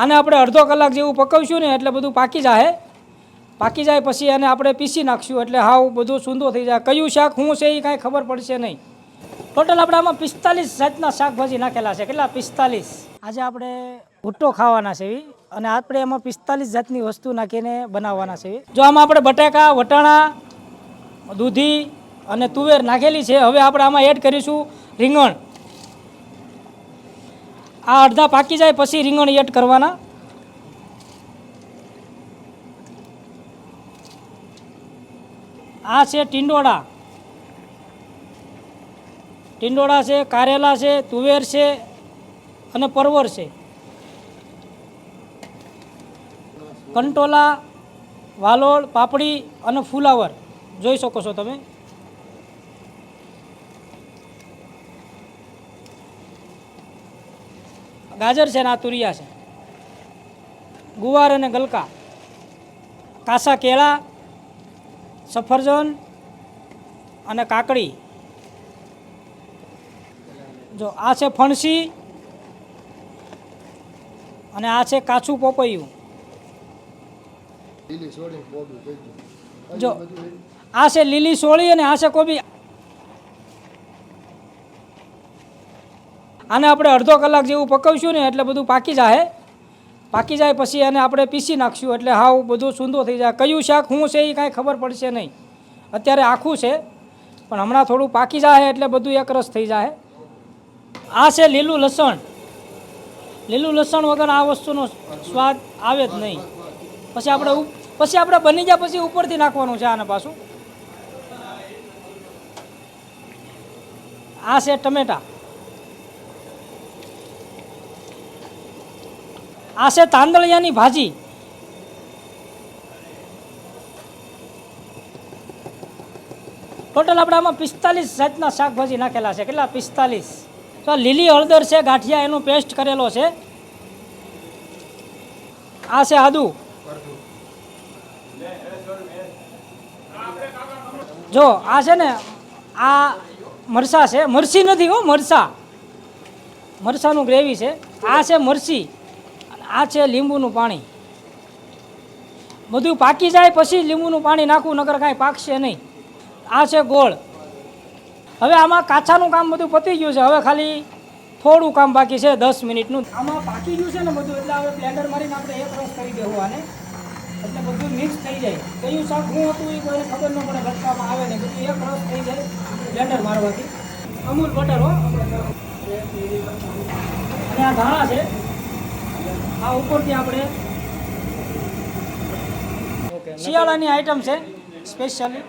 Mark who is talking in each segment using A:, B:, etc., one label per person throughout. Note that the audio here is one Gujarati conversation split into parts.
A: આને આપણે અડધો કલાક જેવું પકવશું ને એટલે બધું પાકી જાય. પાકી જાય પછી એને આપણે પીસી નાખશું એટલે હાવ બધું સૂંદો થઈ જાય. કયું શાક શું છે એ કાંઈ ખબર પડશે નહીં. ટોટલ આપણે આમાં પિસ્તાલીસ જાતના શાકભાજી નાખેલા છે. કેટલા? પિસ્તાલીસ. આજે આપણે ભુટ્ટો ખાવાના છે અને આપણે એમાં પિસ્તાલીસ જાતની વસ્તુ નાખીને બનાવવાના છે જો આમાં આપણે બટાકા, વટાણા, દૂધી અને તુવેર નાખેલી છે. હવે આપણે આમાં એડ કરીશું રીંગણ. આ અડધા પાકી જાય, પછી રીંગણ એડ કરવાના. આ છે ટીંડોળા. ટીંડોળા છે, કારેલા છે, તુવેર છે અને પરવર છે. કંટોલા, વાલોળ, પાપડી અને ફુલાવર. જોઈ શકો છો તમે. ગાજર છે ને આ તુરિયા છે. ગુવાર અને ગલકા. કાસા કેળા સફરજન અને કાકડી. જો આ છે ફણસી અને આ છે કાચું પોપૈયું. જો આ છે લીલી સોળી અને આ છે કોબી. આને આપણે અડધો કલાક જેવું પકવશું ને એટલે બધું પાકી જાય પાકી જાય પછી એને આપણે પીસી નાખશું એટલે હાવ બધું સૂંદો થઈ જાય. કયું શાક શું છે એ કાંઈ ખબર પડશે નહીં. અત્યારે આખું છે, પણ હમણાં થોડું પાકી જાય એટલે બધું એકરસ થઈ જાય આ છે લીલું લસણ. લીલું લસણ વગર આ વસ્તુનો સ્વાદ આવે જ નહીં. પછી આપણે પછી આપણે બની જાય પછી ઉપરથી નાખવાનું છે આને પાછું. આ છે ટમેટા. આ છે તાંદળિયાની ભાજી. ટોટલ આપણે આમાં પિસ્તાલીસ જાતના શાકભાજી નાખેલા છે. કેટલા? પિસ્તાલીસ. તો લીલી હળદર છે, ગાંઠિયા એનું પેસ્ટ કરેલો છે. આ છે આદુ. જો, આ છે ને, આ મરસા છે. મરસી નથી હો, મરસા. મરસાનું ગ્રેવી છે. આ છે મરસી. આ છે લીંબુનું પાણી. બધું પાકી જાય પછી લીંબુનું પાણી નાખવું, નકર કાંઈ પાકશે નહીં. આ છે ગોળ. હવે આમાં કાચાનું કામ બધું પતી ગયું છે. હવે ખાલી થોડું કામ બાકી છે, દસ મિનિટનું. આમાં પાકી ગયું છે ને બધું, એટલે હવે બ્લેન્ડર મારીને આપણે એક રસ કરી દેવું આને. એટલે બધું મિક્સ થઈ જાય. કયું શાક હું હતું એ કોઈને ખબર ન પડે ભટકામાં આવે ને બધું એક રસ થઈ જાય બ્લેન્ડર મારવાથી. અમૂલ બટર હો. અને આ ધાણા છે. આ ઉપરથી આપણે શિયાળાની આઈટમ છે સ્પેશિયલી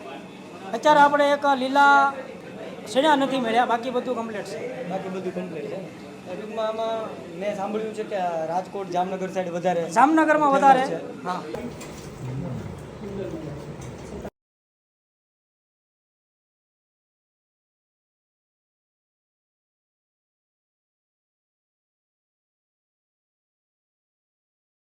A: અત્યારે આપણે એક લીલા શેણા નથી મળ્યા બાકી બધું કમ્પ્લીટ છે.
B: બાકી બધું કમ્પ્લીટ છે. રાજકોટ જામનગર સાઈડ વધારે
A: જામનગરમાં વધારે? હા.